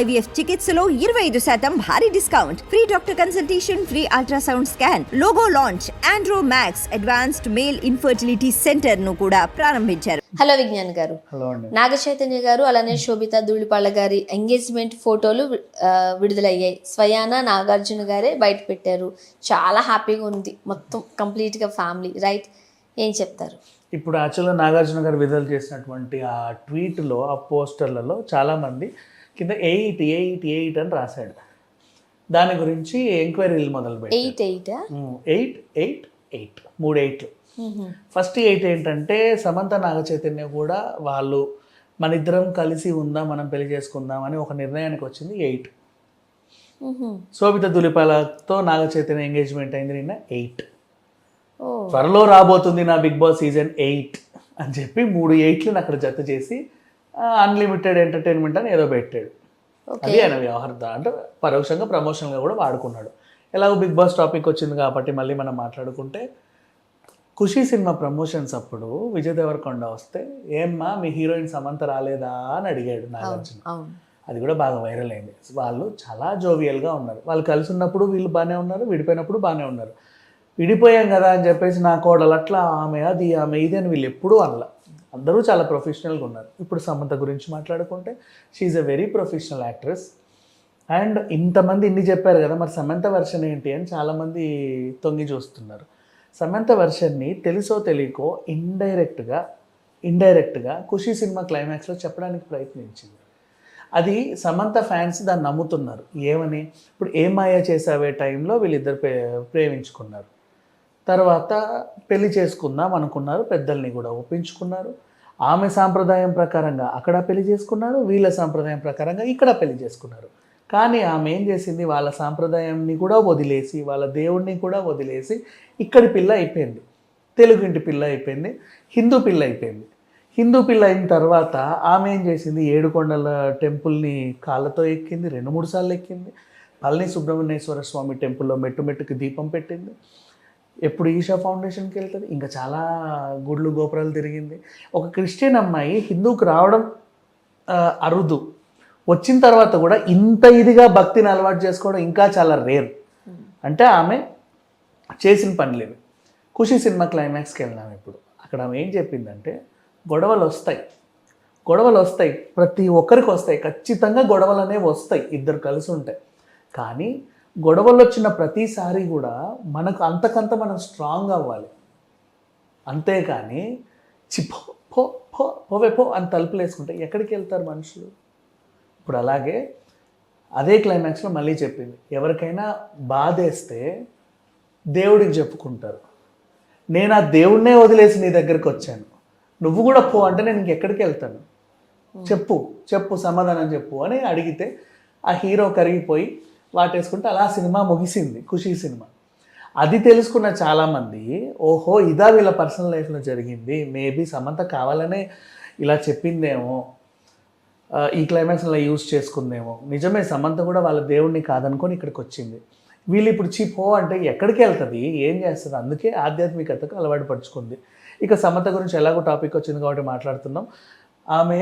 IVF చికిత్సలో ఇరవై ఐదు శాతం భారీ discount. Free doctor consultation free ultrasound scan logo launch Andro Max advanced male infertility సెంటర్ను కూడా ప్రారంభించారు. హలో విజ్ఞాన్ గారు. హలో అండి. నాగ చైతన్య గారు అలానే శోభిత ధూళిపాళ్ళ గారి ఎంగేజ్మెంట్ ఫోటోలు విడుదలయ్యాయి. స్వయాన నాగార్జున గారే బయట పెట్టారు. చాలా హ్యాపీగా ఉంది. మొత్తం కంప్లీట్గా ఫ్యామిలీ. రైట్? ఏం చెప్తారు? ఇప్పుడు యాక్చువల్గా నాగార్జున గారు విడుదల చేసినటువంటి ఆ ట్వీట్లో ఆ పోస్టర్లలో చాలామంది కింద ఎయిట్ ఎయిట్ ఎయిట్ అని రాశాడు. దాని గురించి ఎంక్వైరీలు మొదలు eight eight eight eight eight. మూడు ఎయిట్లు. ఫస్ట్ ఎయిట్ ఏంటంటే సమంత నాగ చైతన్య కూడా వాళ్ళు మన ఇద్దరం కలిసి ఉందాం మనం పెళ్ళి చేసుకుందాం అని ఒక నిర్ణయానికి వచ్చింది ఎయిట్. శోభిత దులిపాలతో నాగ చైతన్య ఎంగేజ్మెంట్ అయింది నిన్న ఎయిట్. త్వరలో రాబోతుంది నా బిగ్ బాస్ సీజన్ ఎయిట్ అని చెప్పి మూడు ఎయిట్లను అక్కడ జత చేసి అన్లిమిటెడ్ ఎంటర్టైన్మెంట్ అని ఏదో పెట్టాడు. అది ఆయన వ్యవహారం అంటే పరోక్షంగా ప్రమోషన్గా కూడా వాడుకున్నాడు. ఎలాగో బిగ్ బాస్ టాపిక్ వచ్చింది కాబట్టి మళ్ళీ మనం మాట్లాడుకుంటే ఖుషి సినిమా ప్రమోషన్స్ అప్పుడు విజయ్ దేవరకొండ వస్తే ఏమ్మా మీ హీరోయిన్ సమంత రాలేదా? అని అడిగాడు నాగార్జున. అది కూడా బాగా వైరల్ అయింది. వాళ్ళు చాలా జోవియల్గా ఉన్నారు. వాళ్ళు కలిసి ఉన్నప్పుడు వీళ్ళు బాగానే ఉన్నారు విడిపోయినప్పుడు బాగానే ఉన్నారు. విడిపోయాం కదా అని చెప్పేసి నా కోడలు అట్లా ఆమె అది ఆమె ఇది అని వీళ్ళు ఎప్పుడూ అనలా. అందరూ చాలా ప్రొఫెషనల్గా ఉన్నారు. ఇప్పుడు సమంత గురించి మాట్లాడుకుంటే she's a very professional actress and ఇంతమంది ఇన్ని చెప్పారు కదా మరి సమంత వర్షన్ ఏంటి అని చాలామంది తొంగి చూస్తున్నారు. సమంత వర్షన్ని తెలుసో తెలియకో ఇండైరెక్ట్గా ఇండైరెక్ట్గా ఖుషి సినిమా క్లైమాక్స్లో చెప్పడానికి ప్రయత్నించింది. అది సమంత ఫ్యాన్స్ దాన్ని నమ్ముతున్నారు. ఏమని? ఇప్పుడు ఏ మాయ చేసావే టైంలో వీళ్ళిద్దరు ప్రే ప్రేమించుకున్నారు. తర్వాత పెళ్ళి చేసుకుందాం అనుకున్నారు పెద్దల్ని కూడా ఒప్పించుకున్నారు. ఆమె సాంప్రదాయం ప్రకారంగా అక్కడ పెళ్ళి చేసుకున్నారు వీళ్ళ సాంప్రదాయం ప్రకారంగా ఇక్కడ పెళ్ళి చేసుకున్నారు. కానీ ఆమె ఏం చేసింది? వాళ్ళ సాంప్రదాయాన్ని కూడా వదిలేసి వాళ్ళ దేవుణ్ణి కూడా వదిలేసి ఇక్కడి పిల్ల అయిపోయింది. తెలుగు ఇంటి పిల్ల అయిపోయింది హిందూ పిల్ల అయిపోయింది. హిందూ పిల్ల అయిన తర్వాత ఆమె ఏం చేసింది? ఏడుకొండల టెంపుల్ని కాళ్ళతో ఎక్కింది రెండు మూడు సార్లు ఎక్కింది. పళని సుబ్రహ్మణ్యేశ్వర స్వామి టెంపుల్లో మెట్టు మెట్టుకి దీపం పెట్టింది. ఎప్పుడు ఈషా ఫౌండేషన్కి వెళ్తుంది. ఇంకా చాలా గుళ్ళు గోపురాలు తిరిగింది. ఒక క్రిస్టియన్ అమ్మాయి హిందూకి రావడం అరుదు. వచ్చిన తర్వాత కూడా ఇంత ఇదిగా భక్తిని అలవాటు చేసుకోవడం ఇంకా చాలా రేర్. అంటే ఆమె చేసిన పనులేవి ఖుషి సినిమా క్లైమాక్స్కి వెళ్ళినాం ఇప్పుడు. అక్కడ ఆమె ఏం చెప్పిందంటే గొడవలు వస్తాయి. గొడవలు వస్తాయి. ప్రతి ఒక్కరికి వస్తాయి. ఖచ్చితంగా గొడవలు అనేవి వస్తాయి. ఇద్దరు కలిసి ఉంటాయి కానీ గొడవలు వచ్చిన ప్రతిసారి కూడా మనకు అంతకంత మనం స్ట్రాంగ్ అవ్వాలి. అంతేకాని చి పో పో పోవే పో అని తలుపులు వేసుకుంటే ఎక్కడికి వెళ్తారు మనుషులు? ఇప్పుడు అలాగే అదే క్లైమాక్స్లో మళ్ళీ చెప్పింది. ఎవరికైనా బాధేస్తే దేవుడికి చెప్పుకుంటారు. నేను ఆ దేవుణ్ణే వదిలేసి నీ దగ్గరికి వచ్చాను. నువ్వు కూడా పో అంటే నేను ఇంకెక్కడికి వెళ్తాను? చెప్పు చెప్పు సమాధానం చెప్పు అని అడిగితే ఆ హీరో కరిగిపోయి వాటేసుకుంటే అలా సినిమా ముగిసింది ఖుషి సినిమా. అది తెలుసుకున్న చాలామంది ఓహో ఇదా వీళ్ళ పర్సనల్ లైఫ్లో జరిగింది మేబీ సమంత కావాలనే ఇలా చెప్పిందేమో ఈ క్లైమాక్స్ అలా యూజ్ చేసుకుందేమో. నిజమే సమంత కూడా వాళ్ళ దేవుణ్ణి కాదనుకొని ఇక్కడికి వచ్చింది. వీళ్ళు ఇప్పుడు చీ పో అంటే ఎక్కడికి వెళ్తుంది ఏం చేస్తుంది అందుకే ఆధ్యాత్మికతకు అలవాటు పరుచుకుంది. ఇక సమంత గురించి ఎలాగో టాపిక్ వచ్చింది కాబట్టి మాట్లాడుతున్నాం. ఆమె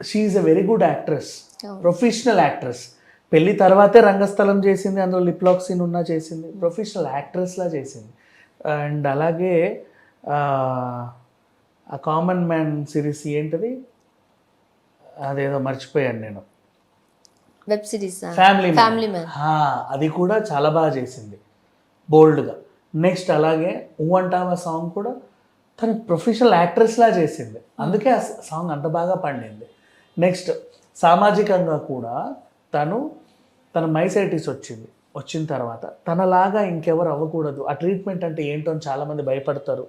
she's a very good actress professional actress పెళ్ళి తర్వాతే రంగస్థలం చేసింది అందులో లిప్ లాక్ సీన్ ఉన్నా చేసింది ప్రొఫెషనల్ యాక్ట్రెస్లా చేసింది. అండ్ అలాగే ఆ, కామన్ మ్యాన్ సిరీస్ ఏంటిది? అదేదో మర్చిపోయాను నేను. వెబ్ సిరీస్ ఫ్యామిలీ ఫ్యామిలీ అది కూడా చాలా బాగా చేసింది బోల్డ్గా నెక్స్ట్ అలాగే ఊ అంటావా సాంగ్ కూడా తను ప్రొఫెషనల్ యాక్ట్రెస్లా చేసింది. అందుకే ఆ సాంగ్ అంత బాగా పండింది. నెక్స్ట్ సామాజికంగా కూడా తను తన మైసైటిస్ వచ్చింది. వచ్చిన తర్వాత తనలాగా ఇంకెవరు అవ్వకూడదు. ఆ ట్రీట్మెంట్ అంటే ఏంటో అని చాలామంది భయపడతారు.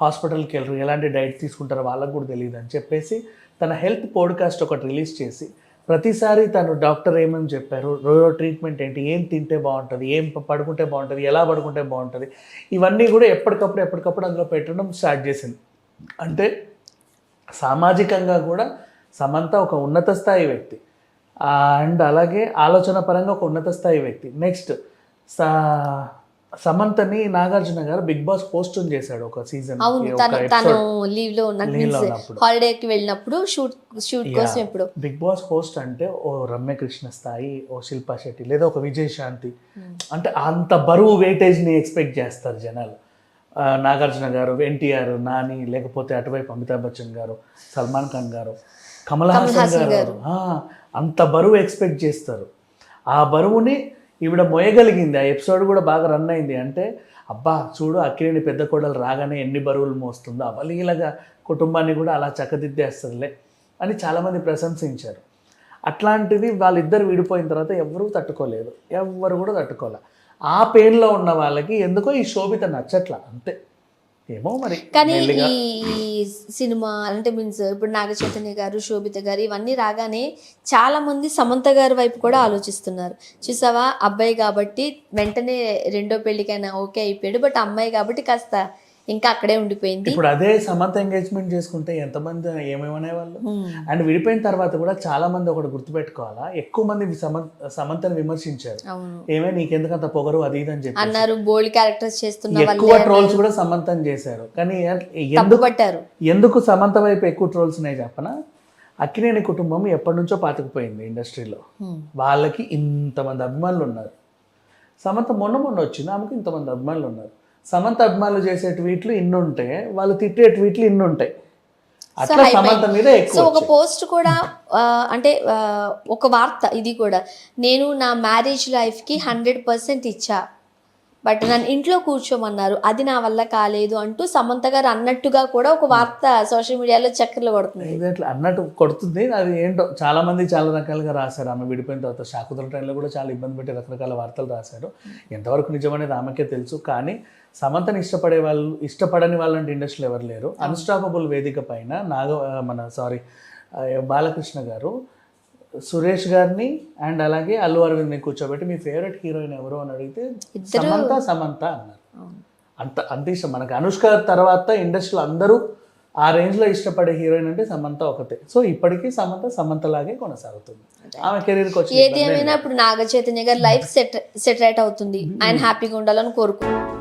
హాస్పిటల్కి వెళ్ళరు. ఎలాంటి డైట్ తీసుకుంటారో వాళ్ళకు కూడా తెలియదు అని చెప్పేసి తన హెల్త్ పోడ్కాస్ట్ ఒకటి రిలీజ్ చేసి ప్రతిసారి తను డాక్టర్ ఏమేమి చెప్పారు? రోజు ట్రీట్మెంట్ ఏంటి? ఏం తింటే బాగుంటుంది? ఏం పడుకుంటే బాగుంటుంది? ఎలా పడుకుంటే బాగుంటుంది? ఇవన్నీ కూడా ఎప్పటికప్పుడు ఎప్పటికప్పుడు అందులో పెట్టడం స్టార్ట్ చేసింది. అంటే సామాజికంగా కూడా సమంత ఒక ఉన్నత స్థాయి వ్యక్తి. అండ్ అలాగే ఆలోచన పరంగా ఒక ఉన్నత స్థాయి వ్యక్తి. నెక్స్ట్ సమంతని నాగార్జున గారు బిగ్ బాస్ పోస్ట్ చేశాడు ఒక సీజన్ అవును తను తను లీవ్లో. హాలిడేకి వెళ్ళినప్పుడు షూట్ షూట్ కోసం ఇప్పుడు బిగ్ బాస్ హోస్ట్ అంటే ఓ రమ్యకృష్ణ స్థాయి ఓ శిల్పా శెట్టి లేదా ఒక విజయశాంతి అంటే అంత బరువు weightage ని ఎక్స్పెక్ట్ చేస్తారు జనాలు. నాగార్జున గారు ఎన్టీఆర్ నాని లేకపోతే అటువైపు అమితాబ్ బచ్చన్ గారు సల్మాన్ ఖాన్ గారు. కమల్ హాసన్ గారు. ఆ, అంత బరువు ఎక్స్పెక్ట్ చేస్తారు. ఆ బరువుని ఈవిడ మోయగలిగింది. ఆ ఎపిసోడ్ కూడా బాగా రన్ అయింది. అంటే అబ్బా చూడు అక్కినేని పెద్ద కోడలు రాగానే ఎన్ని బరువులు మోస్తుందో అవలీలగా కుటుంబాన్ని కూడా అలా చక్కదిద్దేస్తుందిలే అని చాలామంది ప్రశంసించారు. అట్లాంటిది వాళ్ళిద్దరు విడిపోయిన తర్వాత ఎవరూ తట్టుకోలేదు. ఎవ్వరు కూడా తట్టుకోలే. ఆ పెయిన్లో ఉన్న వాళ్ళకి ఎందుకో ఈ శోభిత నచ్చట్ల అంతే. ఏమో మరి కానీ ఈ ఈ సినిమా అంటే మీన్స్ ఇప్పుడు నాగ చైతన్య గారు శోభిత గారు ఇవన్నీ రాగానే చాలా మంది సమంత గారి వైపు కూడా ఆలోచిస్తున్నారు. చూసావా? అబ్బాయి కాబట్టి వెంటనే రెండో పెళ్ళికైనా ఓకే అయిపోయాడు. బట్ అమ్మాయి కాబట్టి కాస్త ఇంకా అక్కడే ఉండిపోయింది. ఇప్పుడు అదే సమంత ఎంగేజ్మెంట్ చేసుకుంటే ఎంతమంది ఏమేమనే వాళ్ళు అండ్ విడిపోయిన తర్వాత కూడా చాలా మంది ఒకటి గుర్తుపెట్టుకోవాలా? ఎక్కువ మంది సమంత సమంతని విమర్శించారు. ఏమే నీకెందుకంత పొగరు అది ఇది అని చెప్పి అన్నారు బోల్డ్ క్యారెక్టర్స్ చేస్తున్న ఎక్కువ ట్రోల్స్ కూడా సమంతని చేశారు. కానీ ఎందుకు తప్పుపట్టారు. ఎందుకు సమంత వైపు ఎక్కువ ట్రోల్స్ ఉన్నాయి చెప్పనా? అక్కినేని కుటుంబం ఎప్పటి నుంచో పాతుకుపోయింది ఇండస్ట్రీలో. వాళ్ళకి ఇంతమంది అభిమానులు ఉన్నారు. సమంత మొన్న మొన్న వచ్చింది ఆమెకి ఇంతమంది అభిమానులు ఉన్నారు. సమంత అభిమానులు చేసే ట్వీట్లు ఇన్ని ఉంటే వాళ్ళు తిట్టే ట్వీట్లు ఇన్ని ఉంటాయి అట్లా సమంత మీద సో ఎక్కువ ఒక పోస్ట్ కూడా ఆ, అంటే ఆ, ఒక వార్త ఇది కూడా. నేను నా మ్యారేజ్ లైఫ్కి హండ్రెడ్ పర్సెంట్ ఇచ్చా. బట్ నన్ను ఇంట్లో కూర్చోమన్నారు. అది నా వల్ల కాలేదు అంటూ సమంత గారు అన్నట్టుగా కూడా ఒక వార్త సోషల్ మీడియాలో చక్కర్లు కొడుతుంది. అట్లా అన్నట్టు కొడుతుంది. అది ఏంటో చాలా మంది చాలా రకాలుగా రాశారు. ఆమె విడిపోయిన తర్వాత శాకుతల ట్రైన్లో కూడా చాలా ఇబ్బంది పెట్టి రకరకాల వార్తలు రాశారు. ఎంతవరకు నిజమనేది ఆమెకే తెలుసు. కానీ సమంతని ఇష్టపడే వాళ్ళు ఇష్టపడని వాళ్ళంటే ఇండస్ట్రీలో ఎవరు లేరు. అన్స్టాపబుల్ వేదిక పైన నాగ మన సారీ బాలకృష్ణ గారు సురేష్ గారిని అండ్ అలాగే అల్లు అరవింద్ని కూర్చోబెట్టి మీ ఫేవరెట్ హీరోయిన్ ఎవరు అని అడిగితే సమంత సమంత అన్నారు. అంత అంత ఇష్టం. మనకు అనుష్క తర్వాత ఇండస్ట్రీలో అందరూ ఆ రేంజ్లో ఇష్టపడే హీరోయిన్ అంటే సమంత ఒకతే. సో ఇప్పటికీ సమంత సమంత లాగే కొనసాగుతుంది. ఆమె కెరీర్కి వచ్చి ఏది ఏమైనా ఇప్పుడు నాగ చైతన్య గారి లైఫ్ సెట్ సెటరేట్ అవుతుంది. ఆయన హ్యాపీగా ఉండాలని కోరుకుంటున్నాను.